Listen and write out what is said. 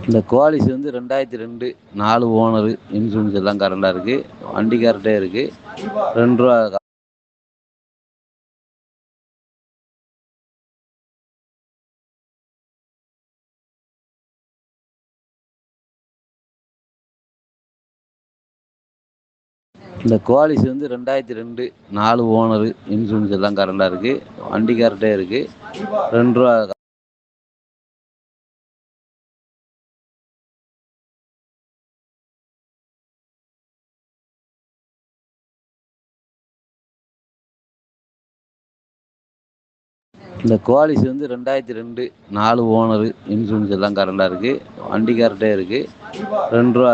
இந்த குவாலிஸ் வந்து ரெண்டாயிரத்தி ரெண்டு நாலு ஓனரு இன்சூரன்ஸ் எல்லாம் கரண்டாக இருக்குது வண்டி கரெக்டாக இருக்குது ரெண்டு ரூபா இந்த குவாலிஸ் வந்து ரெண்டாயிரத்தி ரெண்டு நாலு ஓனரு இன்சூரன்ஸ் எல்லாம் கரண்டாக இருக்குது வண்டி கரெக்டாக இருக்குது ரெண்டு ரூபா இந்த குவாலிஸ் வந்து ரெண்டாயிரத்தி ரெண்டு நாலு ஓனரு இன்சூரன்ஸ் எல்லாம் கரண்டாக இருக்குது வண்டி கரெக்டாக இருக்குது ரெண்டு ரூபா